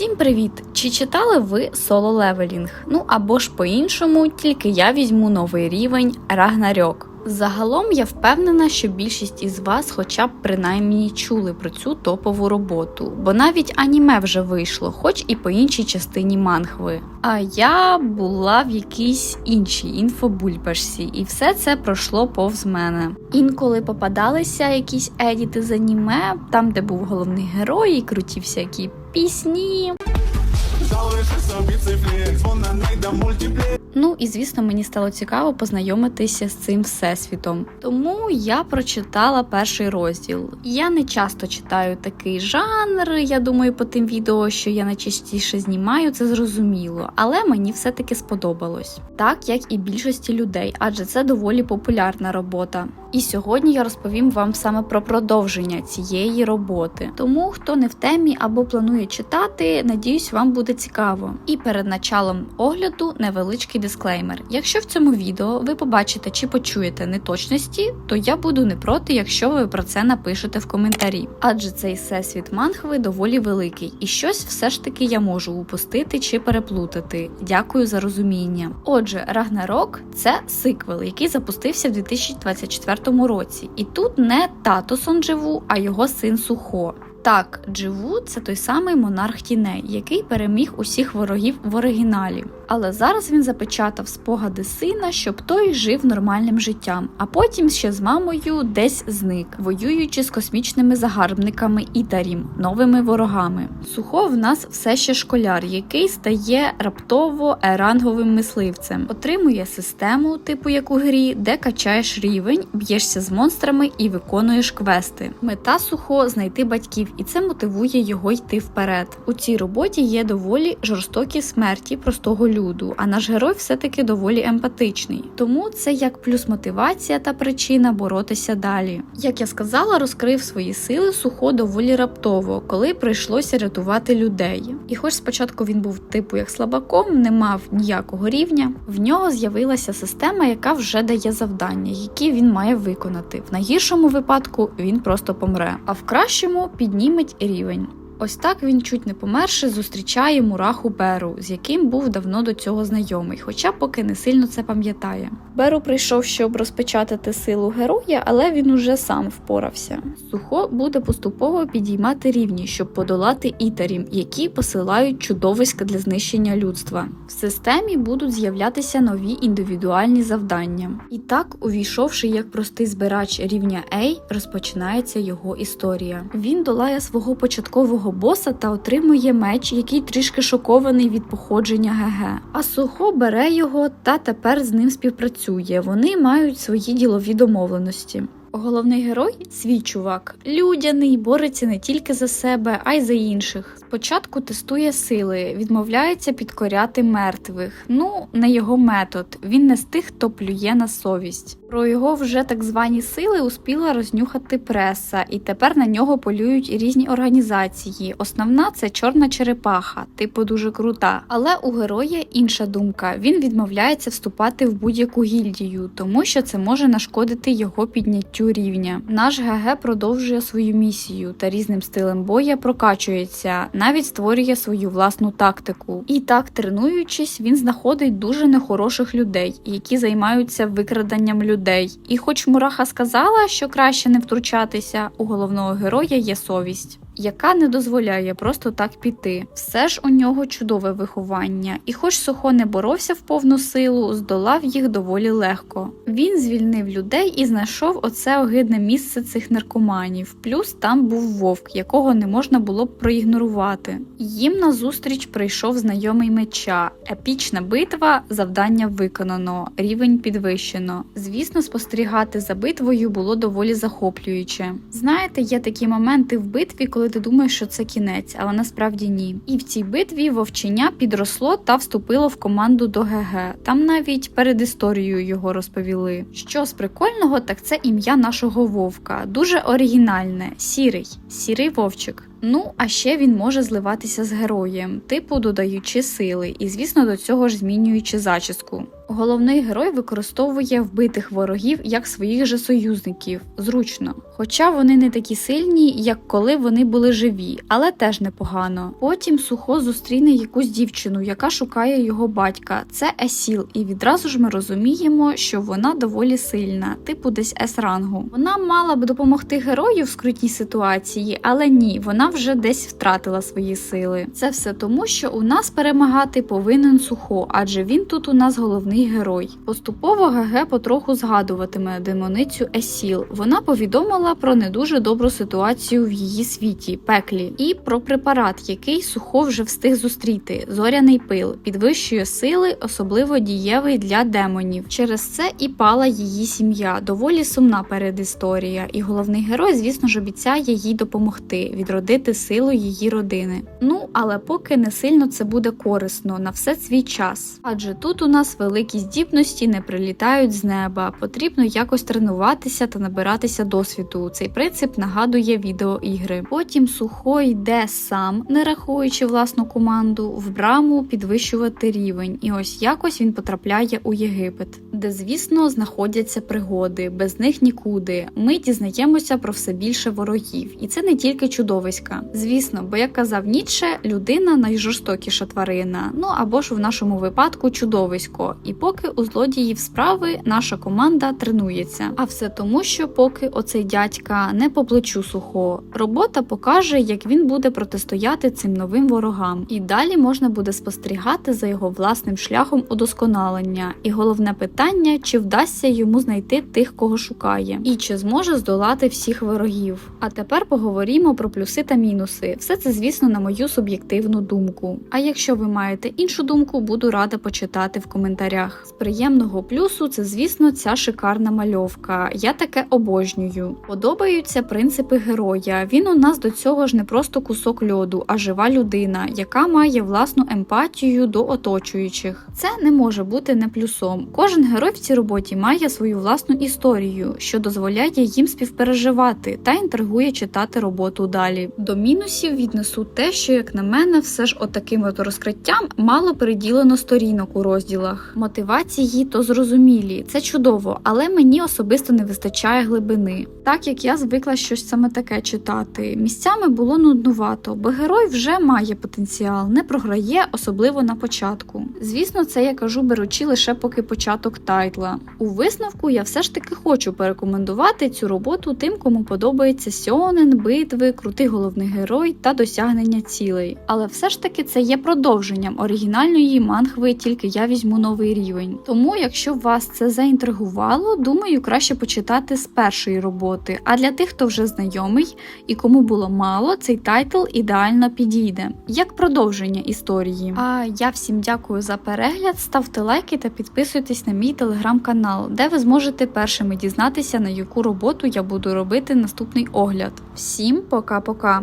Всім привіт! Чи читали ви соло левелінг? Ну або ж по-іншому, тільки я візьму новий рівень Рагнарьок. Загалом я впевнена, що більшість із вас хоча б принаймні чули про цю топову роботу, бо навіть аніме вже вийшло, хоч і по іншій частині мангви. А я була в якійсь іншій інфобульбашці, і все це пройшло повз мене. Інколи попадалися якісь едіти з аніме, там де був головний герой, і круті всякі пісні. Ну і звісно, мені стало цікаво познайомитися з цим всесвітом. Тому я прочитала перший розділ. Я не часто читаю такий жанр. Я думаю, по тим відео, що я найчастіше знімаю, це зрозуміло, але мені все-таки сподобалось, так як і більшості людей, адже це доволі популярна робота. І сьогодні я розповім вам саме про продовження цієї роботи. Тому хто не в темі або планує читати, надіюсь, вам буде цікаво. І перед началом огляду невеличкий дисклеймер. Якщо в цьому відео ви побачите чи почуєте неточності, то я буду не проти, якщо ви про це напишете в коментарі. Адже цей всесвіт мангви доволі великий, і щось все ж таки я можу упустити чи переплутати. Дякую за розуміння. Отже, Рагнарок це сиквел, який запустився в 2024 році. І тут не тато Сондживу, а його син Сухо. Так, Дживу це той самий монарх тіней, який переміг усіх ворогів в оригіналі. Але зараз він запечатав спогади сина, щоб той жив нормальним життям, а потім ще з мамою десь зник, воюючи з космічними загарбниками Ітарім, новими ворогами. Сухо в нас все ще школяр, який стає раптово еранговим мисливцем, отримує систему, типу як у грі, де качаєш рівень, б'єшся з монстрами і виконуєш квести. Мета сухо знайти батьків, і це мотивує його йти вперед. У цій роботі є доволі жорстокі смерті простого люду, а наш герой все-таки доволі емпатичний. Тому це як плюс мотивація та причина боротися далі. Як я сказала, розкрив свої сили сухо доволі раптово, коли прийшлося рятувати людей. І хоч спочатку він був типу як слабаком, не мав ніякого рівня, в нього з'явилася система, яка вже дає завдання, які він має виконати. В найгіршому випадку він просто помре, а в кращому підніметь рівень. Ось так він, чуть не померши, зустрічає мураху Беру, з яким був давно до цього знайомий, хоча поки не сильно це пам'ятає. Беру прийшов, щоб розпечатати силу героя, але він уже сам впорався. Сухо буде поступово підіймати рівні, щоб подолати ітарів, які посилають чудовиська для знищення людства. В системі будуть з'являтися нові індивідуальні завдання. І так, увійшовши як простий збирач рівня A, розпочинається його історія. Він долає свого початкового боса та отримує меч, який трішки шокований від походження ГГ. А Сухо бере його та тепер з ним співпрацює. Вони мають свої ділові домовленості. Головний герой свій чувак, людяний, бореться не тільки за себе, а й за інших. Спочатку тестує сили, відмовляється підкоряти мертвих. Ну, не його метод. Він не з тих, хто плює на совість. Про його вже так звані сили успіла рознюхати преса, і тепер на нього полюють різні організації. Основна це чорна черепаха, типу дуже крута. Але у героя інша думка. Він відмовляється вступати в будь-яку гільдію, тому що це може нашкодити його підняттю рівня. Наш ГГ продовжує свою місію та різним стилем боя прокачується, навіть створює свою власну тактику. І так, тренуючись, він знаходить дуже нехороших людей, які займаються викраданням людей. І хоч Мураха сказала, що краще не втручатися, у головного героя є совість. Яка не дозволяє просто так піти. Все ж у нього чудове виховання, і хоч Сухо не боровся в повну силу, здолав їх доволі легко. Він звільнив людей і знайшов оце огидне місце цих наркоманів. Плюс там був вовк, якого не можна було б проігнорувати. Їм назустріч прийшов знайомий меча, епічна битва, завдання виконано, рівень підвищено. Звісно, спостерігати за битвою було доволі захоплююче. Знаєте, є такі моменти в битві, коли ти думаєш, що це кінець, але насправді ні. І в цій битві вовчення підросло та вступило в команду до ГГ. Там навіть перед історією його розповіли. Що з прикольного, так це ім'я нашого вовка, дуже оригінальне, сірий, сірий вовчик. Ну, а ще він може зливатися з героєм, типу додаючи сили, і звісно до цього ж змінюючи зачіску. Головний герой використовує вбитих ворогів як своїх же союзників, зручно. Хоча вони не такі сильні, як коли вони були живі, але теж непогано. Потім Сухо зустріне якусь дівчину, яка шукає його батька. Це Есіл, і відразу ж ми розуміємо, що вона доволі сильна, типу десь С-рангу. Вона мала б допомогти герою в скрутній ситуації, але ні, вона вже десь втратила свої сили. Це все тому, що у нас перемагати повинен Сухо, адже він тут у нас головний герой. Поступово ГГ потроху згадуватиме демоницю Есіл. Вона повідомила про не дуже добру ситуацію в її світі, пеклі, і про препарат, який Сухо вже встиг зустріти. Зоряний пил підвищує сили, особливо дієвий для демонів. Через це і пала її сім'я. Доволі сумна передісторія, і головний герой, звісно ж, обіцяє їй допомогти відродити силу її родини. Ну але поки не сильно це буде корисно на все свій час. Адже тут у нас великі здібності не прилітають з неба. Потрібно якось тренуватися та набиратися досвіду. Цей принцип нагадує відеоігри. Потім сухо йде сам, не рахуючи власну команду, в браму підвищувати рівень. І ось якось він потрапляє у Єгипет, де, звісно, знаходяться пригоди. Без них нікуди. Ми дізнаємося про все більше ворогів, і це не тільки чудовиська. Звісно, бо як казав Ніцше, людина найжорстокіша тварина. Ну або ж в нашому випадку чудовисько. І поки у злодіїв справи наша команда тренується. А все тому, що поки оцей дядька не по плечу сухо, робота покаже, як він буде протистояти цим новим ворогам. І далі можна буде спостерігати за його власним шляхом удосконалення. І головне питання, чи вдасться йому знайти тих, кого шукає, і чи зможе здолати всіх ворогів. А тепер поговоримо про плюси та мінуси. Все це, звісно, на мою суб'єктивну думку. А якщо ви маєте іншу думку, буду рада почитати в коментарях. З приємного плюсу це, звісно, ця шикарна мальовка. Я таке обожнюю. Подобаються принципи героя. Він у нас до цього ж не просто кусок льоду, а жива людина, яка має власну емпатію до оточуючих. Це не може бути не плюсом. Кожен герой в цій роботі має свою власну історію, що дозволяє їм співпереживати та інтригує читати роботу далі. До мінусів віднесу те, що, як на мене, все ж отаким от розкриттям мало переділено сторінок у розділах. Мотивації то зрозумілі, це чудово, але мені особисто не вистачає глибини. Так як я звикла щось саме таке читати. Місцями було нуднувато, бо герой вже має потенціал, не програє, особливо на початку. Звісно, це я кажу, беручи лише поки початок тайтла. У висновку я все ж таки хочу порекомендувати цю роботу тим, кому подобається сьонен, битви, крутий головний герой та досягнення цілей. Але все ж таки це є продовженням оригінальної мангви, тільки я візьму новий рівень. Тому, якщо вас це заінтригувало, думаю, краще почитати з першої роботи. А для тих, хто вже знайомий і кому було мало, цей тайтл ідеально підійде як продовження історії. А я всім дякую за перегляд. Ставте лайки та підписуйтесь на мій телеграм-канал, де ви зможете першими дізнатися, на яку роботу я буду робити наступний огляд. Всім пока-пока!